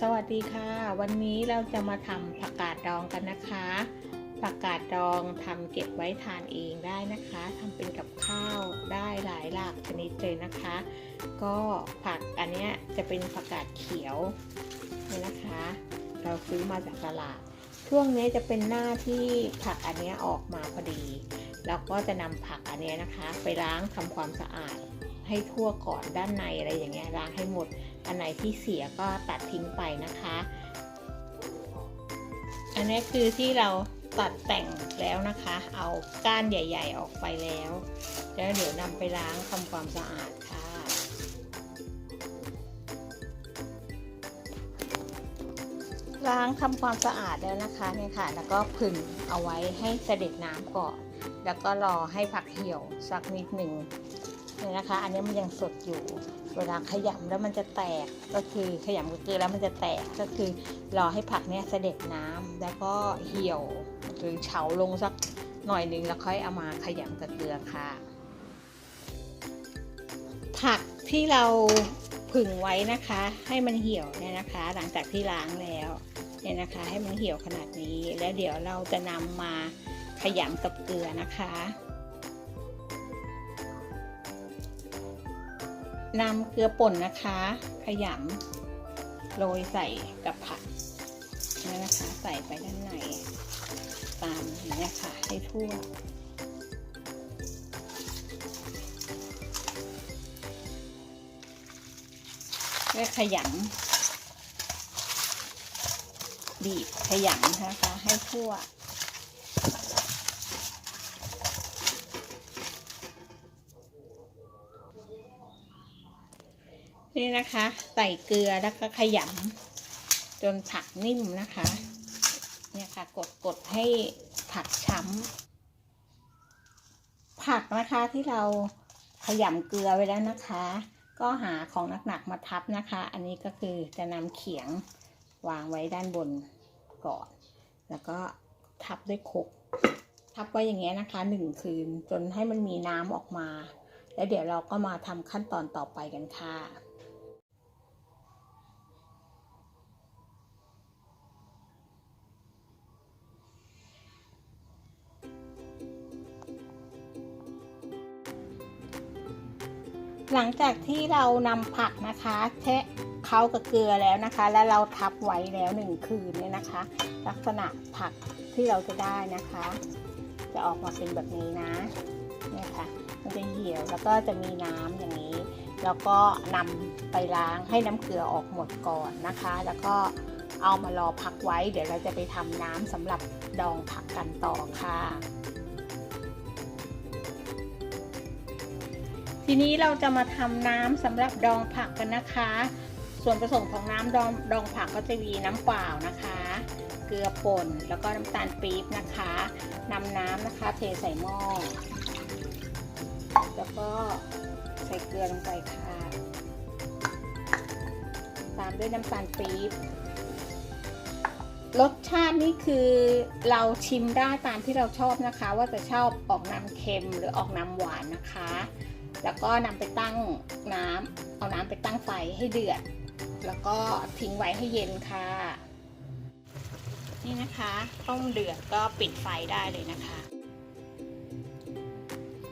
สวัสดีค่ะ วันนี้เราจะมาทำผักกาดดองกันนะคะ ผักกาดดองทำเก็บไว้ทานเองได้นะคะทำเป็นกับข้าวได้หลายหลากชนิดเลยนะคะ ก็ผักอันนี้จะเป็นผักกาดเขียวนี่นะคะ เราซื้อมาจากตลาด ช่วงนี้จะเป็นหน้าที่ผักอันนี้ออกมาพอดีแล้วก็จะนำผักอันนี้นะคะ ไปล้างทำความสะอาดให้ทั่วก่อนด้านในอะไรอย่างเงี้ยล้างให้หมด อันไหนที่เสียก็ตัดทิ้งไปนะคะ อันนี้คือที่เราตัดแต่งแล้วนะคะ เอาก้านใหญ่ ๆ ออกไปแล้ว แล้วเดี๋ยวนำไปล้างทำความสะอาดค่ะล้างทำความสะอาดแล้วนะคะเนี่ยค่ะ แล้วก็ผึ่งเอาไว้ให้เสด็จน้ำก่อน แล้วก็รอให้ผักเหี่ยวสักนิดหนึ่ง เนี่ยนะคะ อันนี้มันยังสดอยู่ เวลาขยำแล้วมันจะแตกก็คือขยำกับเกลือแล้วมันจะแตกก็คือรอให้ผักเนี่ยเสด็จน้ำแล้วก็เหี่ยวหรือเฉาลงสักหน่อยนึงแล้วค่อยเอามาขยำกับเกลือค่ะ ผักที่เราผึ่งไว้นะคะ ให้มันเหี่ยวเนี่ยนะคะ หลังจากที่ล้างแล้วเนี่ยนะคะ ให้มันเหี่ยวขนาดนี้ แล้วเดี๋ยวเราจะนำมาขยำกับเกลือนะคะ นำเกลือป่นนะคะ ขยำโรยใส่กับผักนี่นะคะ ใส่ไปด้านในตามนี้นะคะให้ทั่ว แล้วขยำบีบขยำนะคะ ให้ทั่ว นี่นะคะ ใส่เกลือแล้วก็ขยำจนผักนิ่มนะคะ เนี่ยค่ะกดกดให้ผักช้ำผักนะคะที่เราขยำเกลือไว้แล้วนะคะ ก็หาของหนักๆมาทับนะคะ อันนี้ก็คือจะนำเขียงวางไว้ด้านบนก่อน แล้วก็ทับด้วยคกทับไว้อย่างเงี้ยนะคะหนึ่งคืนจนให้มันมีน้ำออกมา แล้วเดี๋ยวเราก็มาทำขั้นตอนต่อไปกันค่ะ หลังจากที่เรานำผักนะคะแทะเขากับเกลือแล้วนะคะ แล้วเราทับไว้แล้วหนึ่งคืนเนี่ยนะคะ ลักษณะผักที่เราจะได้นะคะ จะออกมาเป็นแบบนี้นะเนี่ยค่ะ มันจะเหี่ยวแล้วก็จะมีน้ำอย่างนี้ แล้วก็นำไปล้างให้น้ำเกลือออกหมดก่อนนะคะ แล้วก็เอามารอพักไว้ เดี๋ยวเราจะไปทำน้ำสำหรับดองผักกันต่อค่ะ ทีนี้เราจะมาทำน้ำสำหรับดองผักกันนะคะ ส่วนผสมของน้ำดองดองผักก็จะมีน้ำเปล่านะคะ เกลือป่นแล้วก็น้ำตาลปี๊บนะคะนำน้ำนะคะเทใส่หม้อ แล้วก็ใส่เกลือลงไปค่ะ ตามด้วยน้ำตาลปี๊บรสชาตินี่คือเราชิมได้ตามที่เราชอบนะคะ ว่าจะชอบออกน้ำเค็มหรือออกน้ำหวานนะคะ แล้วก็นำไปตั้งน้ำเอาน้ำไปตั้งไฟให้เดือด แล้วก็ทิ้งไว้ให้เย็นค่ะ นี่นะคะต้มเดือดก็ปิดไฟได้เลยนะคะ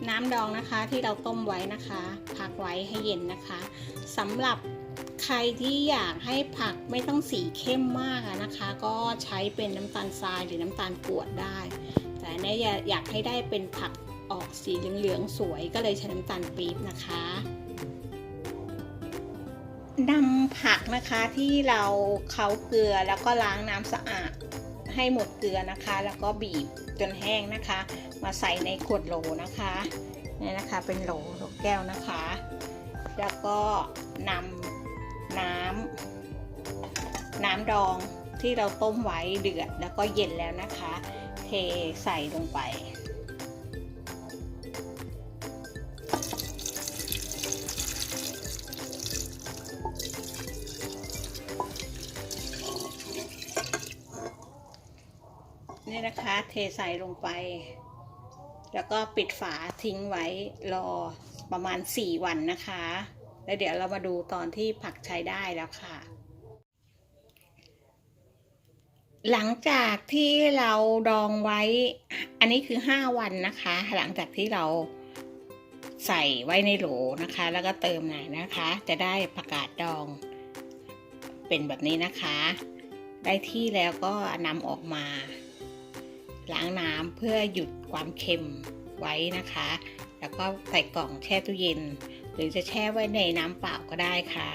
น้ำดองนะคะที่เราต้มไว้นะคะพักไว้ให้เย็นนะคะสำหรับใครที่อยากให้ผักไม่ต้องสีเข้มมากนะคะ ก็ใช้เป็นน้ำตาลทรายหรือน้ำตาลกรวดได้ แต่เนี่ยอยากให้ได้เป็นผัก ออกสีเหลืองๆสวยก็เลยใช้น้ำตาลปี๊บนะคะนำผักนะคะที่เราเค้าเกลือแล้วก็ล้างน้ำสะอาดให้หมดเกลือนะคะ แล้วก็บีบจนแห้งนะคะ มาใส่ในขวดโหลนะคะนี่นะคะเป็นโหลโหลแก้วนะคะ แล้วก็นำน้ำน้ำดองที่เราต้มไว้เดือดแล้วก็เย็นแล้วนะคะ เทใส่ลงไป นี่นะคะเทใส่ลงไป แล้วก็ปิดฝาทิ้งไว้รอประมาณ 4 วันนะคะ แล้วเดี๋ยวเรามาดูตอนที่ผักใช้ได้แล้วค่ะ หลังจากที่เราดองไว้ อันนี้คือ 5 วันนะคะ หลังจากที่เราใส่ไว้ในโหลนะคะ แล้วก็เติมหน่อยนะคะ จะได้ผักกาดดองเป็นแบบนี้นะคะ ได้ที่แล้วก็นำออกมา ล้างน้ำเพื่อหยุดความเค็มไว้นะคะ แล้วก็ใส่กล่องแช่ตู้เย็น หรือจะแช่ไว้ในน้ำเปล่าก็ได้ค่ะ